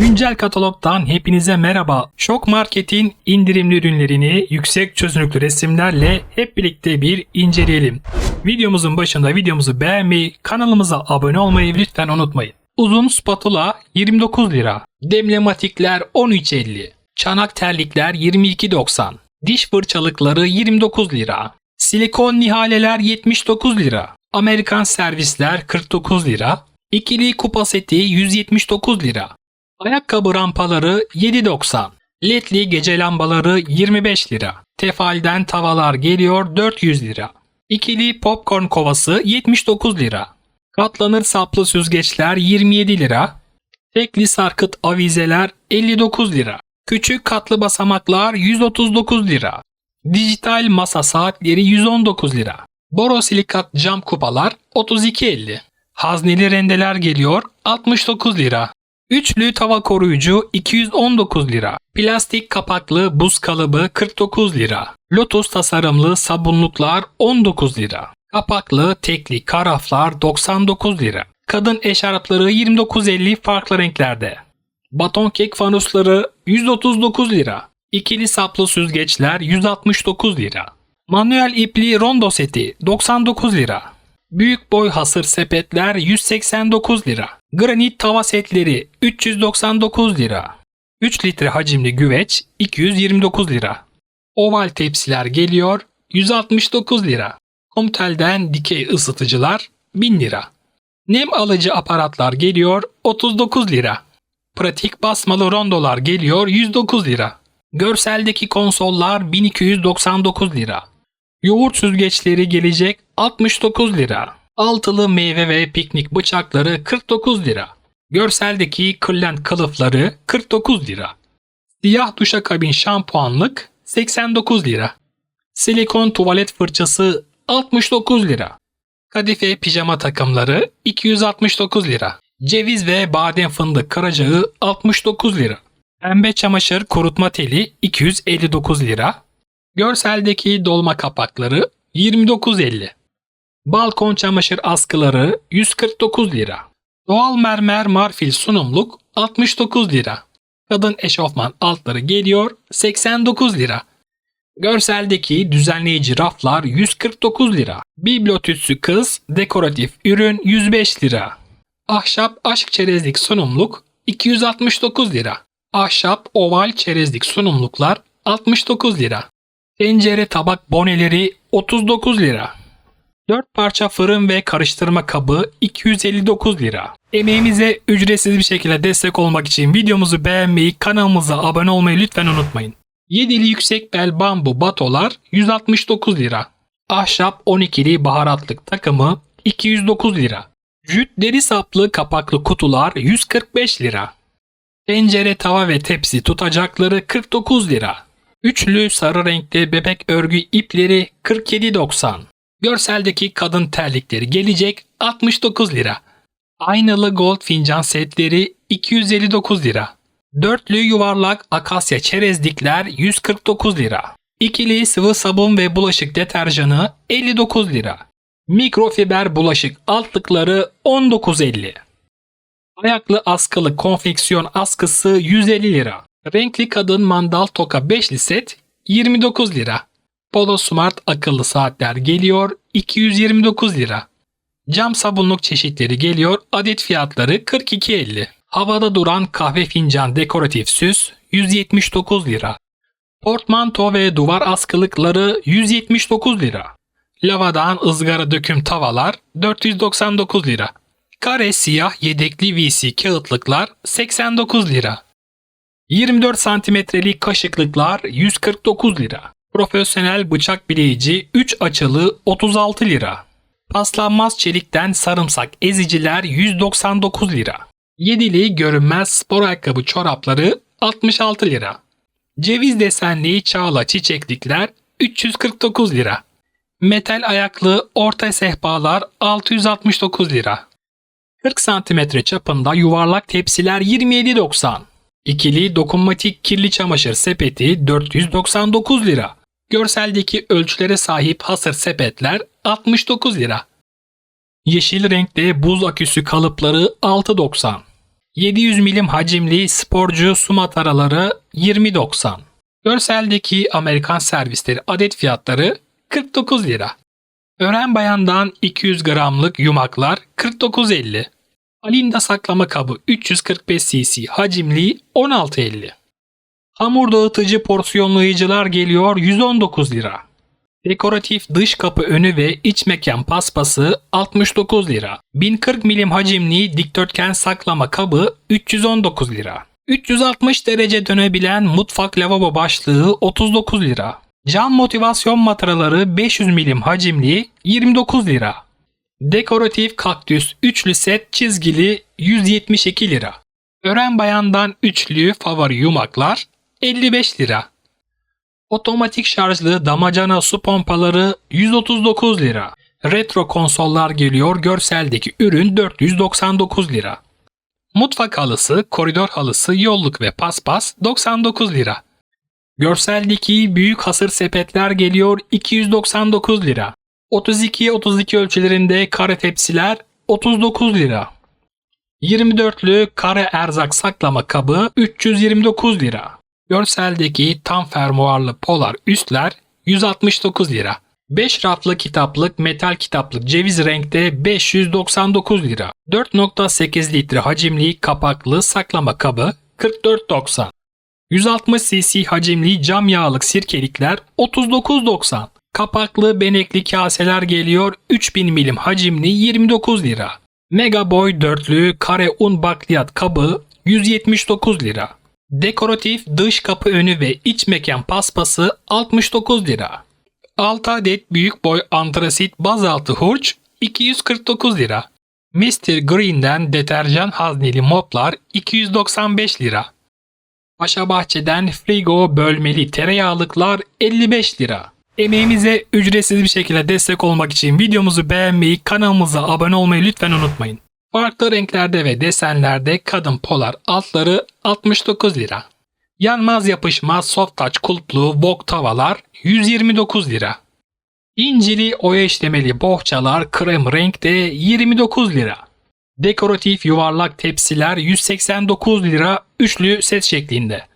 Güncel katalogdan hepinize merhaba. Şok Market'in indirimli ürünlerini yüksek çözünürlüklü resimlerle hep birlikte bir inceleyelim. Videomuzun başında videomuzu beğenmeyi, kanalımıza abone olmayı lütfen unutmayın. Uzun spatula 29 lira. Demlematikler 13.50. Çanak terlikler 22.90. Diş fırçalıkları 29 lira. Silikon nihaleler 79 lira. Amerikan servisler 49 lira. İkili kupa seti 179 lira. Ayakkabı rampaları 7.90. Ledli gece lambaları 25 lira. Tefalden tavalar geliyor 400 lira. İkili popcorn kovası 79 lira. Katlanır saplı süzgeçler 27 lira. Tekli sarkıt avizeler 59 lira. Küçük katlı basamaklar 139 lira. Dijital masa saatleri 119 lira. Borosilikat cam kupalar 32.50. Hazneli rendeler geliyor 69 lira. Üçlü tava koruyucu 219 lira. Plastik kapaklı buz kalıbı 49 lira. Lotus tasarımlı sabunluklar 19 lira. Kapaklı tekli karaflar 99 lira. Kadın eşarpları 29.50 farklı renklerde. Baton kek fanusları 139 lira. İkili saplı süzgeçler 169 lira. Manuel ipli rondo seti 99 lira. Büyük boy hasır sepetler 189 lira. Granit tava setleri 399 lira. 3 litre hacimli güveç 229 lira. Oval tepsiler geliyor 169 lira. Komtel'den dikey ısıtıcılar 1000 lira. Nem alıcı aparatlar geliyor 39 lira. Pratik basmalı rondolar geliyor 109 lira. Görseldeki konsollar 1299 lira. Yoğurt süzgeçleri gelecek 69 lira. Altılı meyve ve piknik bıçakları 49 lira. Görseldeki kırlent kılıfları 49 lira. Siyah duşakabin şampuanlık 89 lira. Silikon tuvalet fırçası 69 lira. Kadife pijama takımları 269 lira. Ceviz ve badem fındık karacağı 69 lira. Pembe çamaşır kurutma teli 259 lira. Görseldeki dolma kapakları 29.50. Balkon çamaşır askıları 149 lira. Doğal mermer marfil sunumluk 69 lira. Kadın eşofman altları geliyor 89 lira. Görseldeki düzenleyici raflar 149 lira. Bibliotüsü kız dekoratif ürün 105 lira. Ahşap aşk çerezlik sunumluk 269 lira. Ahşap oval çerezlik sunumluklar 69 lira. Tencere tabak boneleri 39 lira. 4 parça fırın ve karıştırma kabı 259 lira. Emeğimize ücretsiz bir şekilde destek olmak için videomuzu beğenmeyi, kanalımıza abone olmayı lütfen unutmayın. 7'li yüksek bel bambu batolar 169 lira. Ahşap 12'li baharatlık takımı 209 lira. Jüt deri saplı kapaklı kutular 145 lira. Tencere, tava ve tepsi tutacakları 49 lira. Üçlü sarı renkli bebek örgü ipleri 47.90. Görseldeki kadın terlikleri gelecek 69 lira. Aynalı gold fincan setleri 259 lira. Dörtlü yuvarlak akasya çerezlikler 149 lira. İkili sıvı sabun ve bulaşık deterjanı 59 lira. Mikrofiber bulaşık altlıkları 19.50. Ayaklı askılı konfeksiyon askısı 150 lira. Renkli kadın mandal toka beşli set 29 lira. Polo Smart akıllı saatler geliyor 229 lira. Cam sabunluk çeşitleri geliyor adet fiyatları 42.50. Havada duran kahve fincan dekoratif süs 179 lira. Portmanto ve duvar askılıkları 179 lira. Lavadan ızgara döküm tavalar 499 lira. Kare siyah yedekli VC kağıtlıklar 89 lira. 24 santimetrelik kaşıklıklar 149 lira. Profesyonel bıçak bileyici 3 açılı 36 lira. Paslanmaz çelikten sarımsak eziciler 199 lira. Yedili görünmez spor ayakkabı çorapları 66 lira. Ceviz desenli çağla çiçeklikler 349 lira. Metal ayaklı orta sehpalar 669 lira. 40 cm çapında yuvarlak tepsiler 27.90. İkili dokunmatik kirli çamaşır sepeti 499 lira. Görseldeki ölçülere sahip hasır sepetler 69 lira. Yeşil renkte buz aküsü kalıpları 6.90. 700 milim hacimli sporcu su mataraları 20.90. Görseldeki Amerikan servisleri adet fiyatları 49 lira. Ören bayandan 200 gramlık yumaklar 49.50. Alinda saklama kabı 345 cc hacimli 16.50. Hamur dağıtıcı porsiyonlayıcılar geliyor 119 lira. Dekoratif dış kapı önü ve iç mekan paspası 69 lira. 1040 milim hacimli dikdörtgen saklama kabı 319 lira. 360 derece dönebilen mutfak lavabo başlığı 39 lira. Cam motivasyon mataraları 500 milim hacimli 29 lira. Dekoratif kaktüs üçlü set çizgili 172 lira. Ören bayandan üçlü favori yumaklar 55 lira. Otomatik şarjlı damacana su pompaları 139 lira. Retro konsollar geliyor görseldeki ürün 499 lira. Mutfak halısı, koridor halısı, yolluk ve paspas 99 lira. Görseldeki büyük hasır sepetler geliyor 299 lira. 32'ye 32 ölçülerinde kare tepsiler 39 lira. 24'lü kare erzak saklama kabı 329 lira. Görseldeki tam fermuarlı polar üstler 169 lira. 5 raflı kitaplık metal kitaplık ceviz renkte 599 lira. 4.8 litre hacimli kapaklı saklama kabı 44.90. 160 cc hacimli cam yağlık sirkelikler 39.90. Kapaklı benekli kaseler geliyor 3000 milim hacimli 29 lira. Mega Boy dörtlü kare un bakliyat kabı 179 lira. Dekoratif dış kapı önü ve iç mekan paspası 69 lira. 6 adet büyük boy antrasit bazaltı hurç 249 lira. Mr. Green'den deterjan hazneli moplar 295 lira. Paşa Bahçe'den frigo bölmeli tereyağlıklar 55 lira. Emeğimize ücretsiz bir şekilde destek olmak için videomuzu beğenmeyi, kanalımıza abone olmayı lütfen unutmayın. Farklı renklerde ve desenlerde kadın polar altları 69 lira. Yanmaz yapışmaz soft touch kulplu wok tavalar 129 lira. İncili oya işlemeli bohçalar krem renkte 29 lira. Dekoratif yuvarlak tepsiler 189 lira üçlü set şeklinde.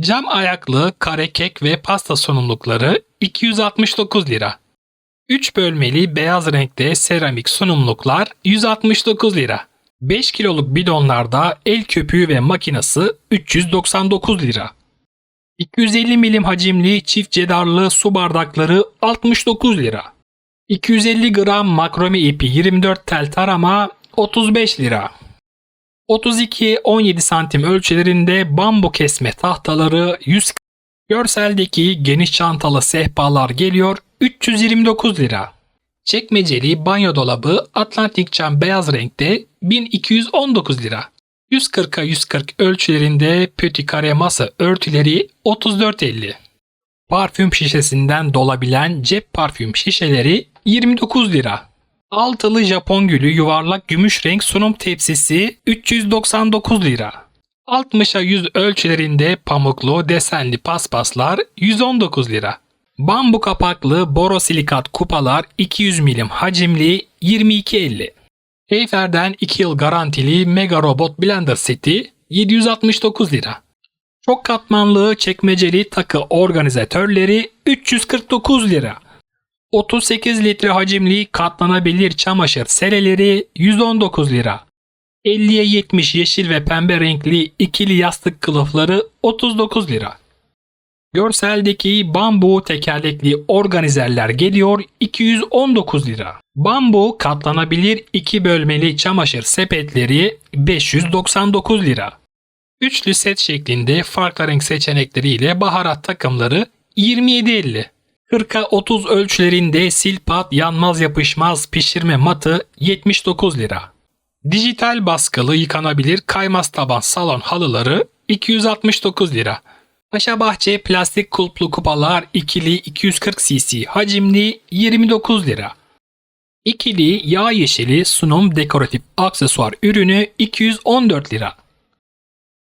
Cam ayaklı kare kek ve pasta sunumlukları 269 lira. 3 bölmeli beyaz renkte seramik sunumluklar 169 lira. 5 kiloluk bidonlarda el köpüğü ve makinası 399 lira. 250 milim hacimli çift cedarlı su bardakları 69 lira. 250 gram makrome ipi 24 tel tarama 35 lira. 32-17 santim ölçülerinde bambu kesme tahtaları 100 Görseldeki geniş çantalı sehpalar geliyor 329 lira. Çekmeceli banyo dolabı Atlantik cam beyaz renkte 1219 lira. 140'a 140 ölçülerinde pöti kare masa örtüleri 34.50. Parfüm şişesinden dolabilen cep parfüm şişeleri 29 lira. Altılı Japon gülü yuvarlak gümüş renk sunum tepsisi 399 lira. 60'a 100 ölçülerinde pamuklu desenli paspaslar 119 lira. Bambu kapaklı borosilikat kupalar 200 milim hacimli 22.50. Heyfer'den 2 yıl garantili Mega Robot Blender seti 769 lira. Çok katmanlı çekmeceli takı organizatörleri 349 lira. 38 litre hacimli katlanabilir çamaşır sereleri 119 lira. 50'ye 70 yeşil ve pembe renkli ikili yastık kılıfları 39 lira. Görseldeki bambu tekerlekli organizerler geliyor 219 lira. Bambu katlanabilir iki bölmeli çamaşır sepetleri 599 lira. Üçlü set şeklinde farklı renk seçenekleriyle baharat takımları 27.50. 40'a 30 ölçülerinde silpat yanmaz yapışmaz pişirme matı 79 lira. Dijital baskılı yıkanabilir kaymaz taban salon halıları 269 lira. Paşa Bahçe plastik kulplu kupalar ikili 240 cc hacimli 29 lira. İkili yağ yeşili sunum dekoratif aksesuar ürünü 214 lira.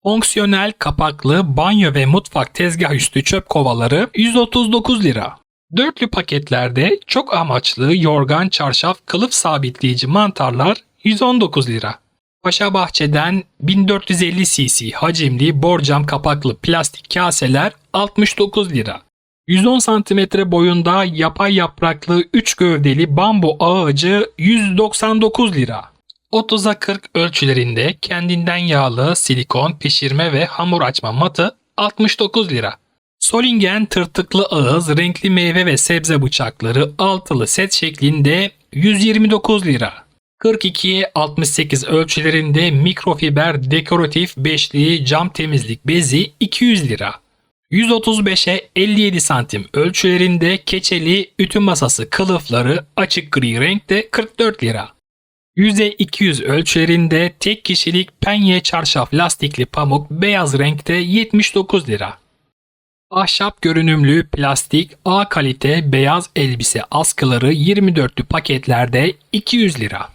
Fonksiyonel kapaklı banyo ve mutfak tezgah üstü çöp kovaları 139 lira. Dörtlü paketlerde çok amaçlı yorgan, çarşaf, kılıf sabitleyici mantarlar 119 lira. Paşa Bahçe'den 1450 cc hacimli borcam kapaklı plastik kaseler 69 lira. 110 cm boyunda yapay yapraklı 3 gövdeli bambu ağacı 199 lira. 30'a 40 ölçülerinde kendinden yağlı silikon pişirme ve hamur açma matı 69 lira. Solingen tırtıklı ağız renkli meyve ve sebze bıçakları altılı set şeklinde 129 lira. 42'ye 68 ölçülerinde mikrofiber dekoratif beşli cam temizlik bezi 200 lira. 135'e 57 santim ölçülerinde keçeli ütü masası kılıfları açık gri renkte 44 lira. 100'e 200 ölçülerinde tek kişilik penye çarşaf lastikli pamuk beyaz renkte 79 lira. Ahşap görünümlü plastik A kalite beyaz elbise askıları 24'lü paketlerde 200 lira.